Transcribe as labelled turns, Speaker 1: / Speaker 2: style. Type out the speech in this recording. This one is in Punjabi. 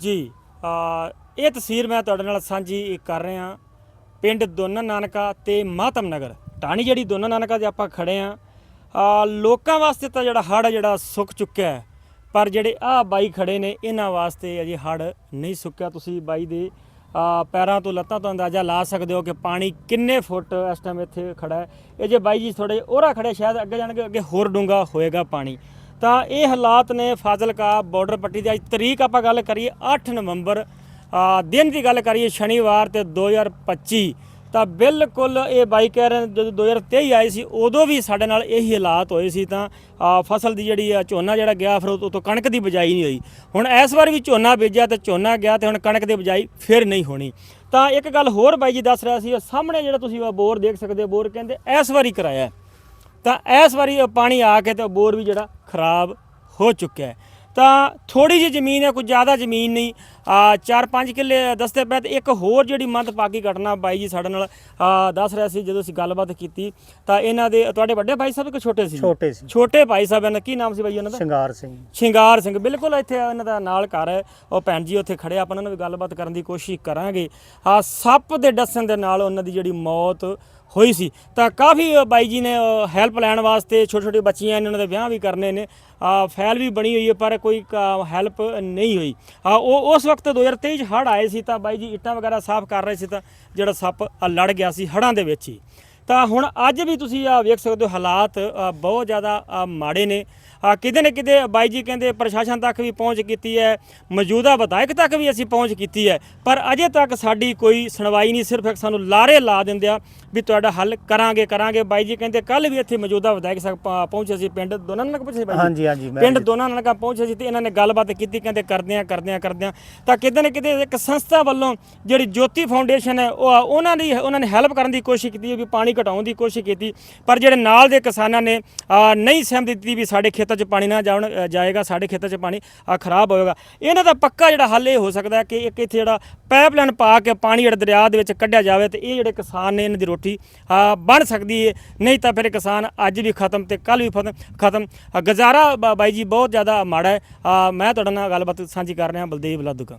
Speaker 1: ਜੀ ਇਹ ਤਸਵੀਰ ਮੈਂ ਤੁਹਾਡੇ ਨਾਲ ਸਾਂਝੀ ਕਰ ਰਿਹਾ ਪਿੰਡ ਦੋਨਾ ਨਾਨਕਾ ਤੇ ਮਾਤਮ ਨਗਰ। ਟਾਣੀ ਜਿਹੜੀ ਦੋਨਾ ਨਾਨਕਾ ਦੇ ਆਪਾਂ ਖੜੇ ਆ ਲੋਕਾਂ ਵਾਸਤੇ ਤਾਂ ਜਿਹੜਾ ਹੜ ਜਿਹੜਾ ਸੁੱਕ ਚੁੱਕਿਆ ਹੈ, ਪਰ ਜਿਹੜੇ ਆ ਬਾਈ ਖੜੇ ਨੇ, ਇਹਨਾਂ ਵਾਸਤੇ ਅਜੇ ਹੜ ਨਹੀਂ ਸੁੱਕਿਆ। ਤੁਸੀਂ ਬਾਈ ਦੇ ਪੈਰਾਂ ਤੋਂ ਲੱਤਾਂ ਤੋਂ ਅੰਦਾਜ਼ਾ ਲਾ ਸਕਦੇ ਹੋ ਕਿ ਪਾਣੀ ਕਿੰਨੇ ਫੁੱਟ ਇਸ ਟਾਈਮ ਇੱਥੇ ਖੜਾ ਹੈ। ਇਹ ਜੇ ਬਾਈ ਜੀ ਥੋੜੇ ਉਹਰਾ ਖੜੇ, ਸ਼ਾਇਦ ਅੱਗੇ ਜਾਣਗੇ, ਅੱਗੇ ਹੋਰ ਡੂੰਗਾ ਹੋਏਗਾ ਪਾਣੀ। ਤਾਂ ਇਹ ਹਾਲਾਤ ਨੇ ਫਾਜ਼ਿਲਕਾ ਬਾਰਡਰ ਪੱਟੀ ਦੀ। ਅੱਜ ਤਰੀਕ ਆਪਾਂ ਗੱਲ ਕਰੀਏ 8 ਨਵੰਬਰ ਦਿਨ ਦੀ ਗੱਲ ਕਰੀਏ ਸ਼ਨੀਵਾਰ ਤੇ 2025 ਤਾਂ ਬਿਲਕੁਲ ਇਹ ਬਾਈ ਕਹਿ ਰਹੇ ਨੇ, ਜਦੋਂ 2023 ਆਏ ਸੀ, ਉਦੋਂ ਵੀ ਸਾਡੇ ਨਾਲ ਇਹੀ ਹਾਲਾਤ ਹੋਏ ਸੀ ਤਾਂ ਫਸਲ ਦੀ ਜਿਹੜੀ, ਆ, ਝੋਨਾ ਜਿਹੜਾ ਗਿਆ, ਫਿਰ ਉਹ ਤੋਂ ਕਣਕ ਦੀ ਬਿਜਾਈ ਨਹੀਂ ਹੋਈ। ਹੁਣ ਇਸ ਵਾਰ ਵੀ ਝੋਨਾ ਬੀਜਿਆ ਤੇ ਝੋਨਾ ਗਿਆ ਤੇ ਹੁਣ ਕਣਕ ਦੀ ਬਿਜਾਈ ਫਿਰ ਨਹੀਂ ਹੋਣੀ। ਤਾਂ ਇੱਕ ਗੱਲ ਹੋਰ ਬਾਈ ਜੀ ਦੱਸ ਰਿਹਾ ਸੀ, ਸਾਹਮਣੇ ਜਿਹੜਾ ਤੁਸੀਂ ਉਹ ਬੋਰ ਦੇਖ ਸਕਦੇ ਹੋ, ਬੋਰ ਕਹਿੰਦੇ ਇਸ ਵਾਰੀ ਕਰਾਇਆ। ਤਾਂ ਇਸ ਵਾਰੀ ਉਹ ਪਾਣੀ ਆ ਕੇ ਤੇ ਬੋਰ ਵੀ ਜਿਹੜਾ ਖਰਾਬ ਹੋ ਚੁੱਕਿਆ ਹੈ। ਤਾਂ ਥੋੜੀ ਜਿਹੀ ਜ਼ਮੀਨ ਹੈ ਕੋਈ ਜ਼ਿਆਦਾ ਜ਼ਮੀਨ ਨਹੀਂ। ਆ 4-5 ਕਿੱਲੇ ਦਸਤੇ ਪਏ ਤੇ ਇੱਕ ਹੋਰ ਜਿਹੜੀ ਮੰਦਭਾਗੀ ਘਟਨਾ ਬਾਈ ਜੀ ਸਾਡੇ ਨਾਲ ਆ, ਦੱਸ ਰਿਹਾ ਸੀ ਜਦੋਂ ਅਸੀਂ ਗੱਲਬਾਤ ਕੀਤੀ। ਤਾਂ ਇਹਨਾਂ ਦੇ ਤੁਹਾਡੇ ਵੱਡੇ ਭਾਈ ਸਾਹਿਬ ਕਿ ਛੋਟੇ ਸੀ?
Speaker 2: ਛੋਟੇ ਸੀ।
Speaker 1: ਛੋਟੇ ਭਾਈ ਸਾਹਿਬ ਇਹਨਾਂ ਕੀ ਨਾਮ ਸੀ ਬਾਈ ਉਹਨਾਂ ਦਾ?
Speaker 2: ਸ਼ਿੰਗਾਰ ਸਿੰਘ।
Speaker 1: ਸ਼ਿੰਗਾਰ ਸਿੰਘ ਬਿਲਕੁਲ ਇੱਥੇ ਇਹਨਾਂ ਦਾ ਨਾਲ ਘਰ ਹੈ। ਉਹ ਭੈਣ ਜੀ ਉੱਥੇ ਖੜੇ ਆਪਾਂ ਉਹਨਾਂ ਨਾਲ ਵੀ ਗੱਲਬਾਤ ਕਰਨ ਦੀ ਕੋਸ਼ਿਸ਼ ਕਰਾਂਗੇ। ਆ ਸੱਪ ਦੇ ਡਸਣ ਦੇ ਨਾਲ ਉਹਨਾਂ ਦੀ ਜਿਹੜੀ ਮੌਤ ਹੋਈ ਸੀ। ਤਾਂ ਕਾਫੀ ਬਾਈ ਜੀ ਨੇ ਹੈਲਪ ਲੈਣ ਵਾਸਤੇ ਛੋਟੇ ਛੋਟੇ ਬੱਚੀਆਂ ਨੇ ਉਹਨਾਂ ਦੇ ਵਿਆਹ ਵੀ ਕਰਨੇ ਨੇ। ਫੈਲ ਵੀ ਬਣੀ ਹੋਈ ਹੈ, ਪਰ ਕੋਈ ਹੈਲਪ ਨਹੀਂ ਹੋਈ। ਉਹ, ਉਸ ਵਕਤ 2023 ਚ ਹੜ ਆਏ ਸੀ ਤਾਂ ਬਾਈ ਜੀ ਇੱਟਾਂ ਵਗੈਰਾ ਸਾਫ਼ ਕਰ ਰਹੇ ਸੀ ਤਾਂ ਜਿਹੜਾ ਸੱਪ ਲੜ ਗਿਆ ਸੀ ਹੜਾਂ ਦੇ ਵਿੱਚ ਹੀ। ਤਾਂ ਹੁਣ ਅੱਜ ਵੀ ਤੁਸੀਂ ਆ ਵੇਖ ਸਕਦੇ ਹੋ ਹਾਲਾਤ ਬਹੁਤ ਜ਼ਿਆਦਾ ਮਾੜੇ ਨੇ। ਆ ਕਿਤੇ ਨਾ ਕਿਤੇ ਬਾਈ ਜੀ ਕਹਿੰਦੇ ਪ੍ਰਸ਼ਾਸਨ ਤੱਕ ਵੀ ਪਹੁੰਚ ਕੀਤੀ ਹੈ ਮੌਜੂਦਾ ਵਿਧਾਇਕ ਤੱਕ ਵੀ ਅਸੀਂ ਪਹੁੰਚ ਕੀਤੀ ਹੈ ਪਰ ਅਜੇ ਤੱਕ ਸਾਡੀ ਕੋਈ ਸੁਣਵਾਈ ਨਹੀਂ ਸਿਰਫ ਇੱਕ ਸਾਨੂੰ ਲਾਰੇ ਲਾ ਦਿੰਦੇ ਆ ਵੀ ਤੁਹਾਡਾ ਹੱਲ ਕਰਾਂਗੇ ਕਰਾਂਗੇ। ਬਾਈ ਜੀ ਕਹਿੰਦੇ ਕੱਲ ਵੀ ਇੱਥੇ ਮੌਜੂਦਾ ਵਿਧਾਇਕ ਸਾਹਿਬ ਪਹੁੰਚੇ ਸੀ ਪਿੰਡ ਦੋਨਾਂ ਨਾਲ ਪਹੁੰਚੇ ਬਾਈ?
Speaker 2: ਹਾਂਜੀ ਹਾਂਜੀ
Speaker 1: ਪਿੰਡ ਦੋਨਾਂ ਨਾਲ ਪਹੁੰਚੇ ਸੀ ਤੇ ਇਹਨਾਂ ਨੇ ਗੱਲਬਾਤ ਕੀਤੀ ਕਹਿੰਦੇ ਕਰਦੇ ਆ ਕਰਦੇ ਆ ਕਰਦੇ ਆ। ਤਾਂ ਕਿਤੇ ਨਾ ਕਿਤੇ ਇੱਕ ਸੰਸਥਾ ਵੱਲੋਂ ਜਿਹੜੀ ਜੋਤੀ ਫਾਊਂਡੇਸ਼ਨ ਹੈ ਉਹ ਉਹਨਾਂ ਦੀ ਉਹਨਾਂ ਨੇ ਹੈਲਪ ਕਰਨ ਦੀ ਕੋਸ਼ਿਸ਼ ਕੀਤੀ ਵੀ ਪਾਣੀ ਘਟਾਉਣ ਦੀ ਕੋਸ਼ਿਸ਼ ਕੀਤੀ ਪਰ ਜਿਹੜੇ ਨਾਲ ਦੇ ਕਿਸਾਨਾਂ ਨੇ ਨਹੀਂ ਸਹਿਮਤੀ ਦਿੱਤੀ ਵੀ ਸਾਡੇ ਖੇਤਾਂ 'ਚ ਪਾਣੀ ਨਾ ਜਾਣ ਅ, ਜਾਏਗਾ ਸਾਡੇ ਖੇਤਾਂ 'ਚ ਪਾਣੀ ਖਰਾਬ ਹੋਏਗਾ। ਇਹਨਾਂ ਦਾ ਪੱਕਾ ਜਿਹੜਾ ਹੱਲ ਇਹ ਹੋ ਸਕਦਾ ਕਿ ਇੱਕ ਇੱਥੇ ਜਿਹੜਾ ਪਾਈਪਲਾਈਨ ਪਾ ਕੇ ਪਾਣੀ ਜਿਹੜਾ ਦਰਿਆ ਦੇ ਵਿੱਚ ਕੱਢਿਆ ਜਾਵੇ ਤੇ ਇਹ ਜਿਹੜੇ ਕਿਸਾਨ ਨੇ ਇਹਨਾਂ ਦੀ ਰੋਟੀ ਬਣ ਸਕਦੀ ਹੈ ਨਹੀਂ ਤਾਂ ਫਿਰ ਕਿਸਾਨ ਅੱਜ ਵੀ ਖਤਮ ਤੇ ਕੱਲ ਵੀ ਖਤਮ। ਗੁਜ਼ਾਰਾ ਬਾਈ ਜੀ ਬਹੁਤ ਜ਼ਿਆਦਾ ਮਾੜਾ ਹੈ। ਮੈਂ ਤੁਹਾਡੇ ਨਾਲ ਗੱਲਬਾਤ ਸਾਂਝੀ ਕਰ ਰਿਹਾ ਬਲਦੇਵ ਲਾਦੂਕਾ।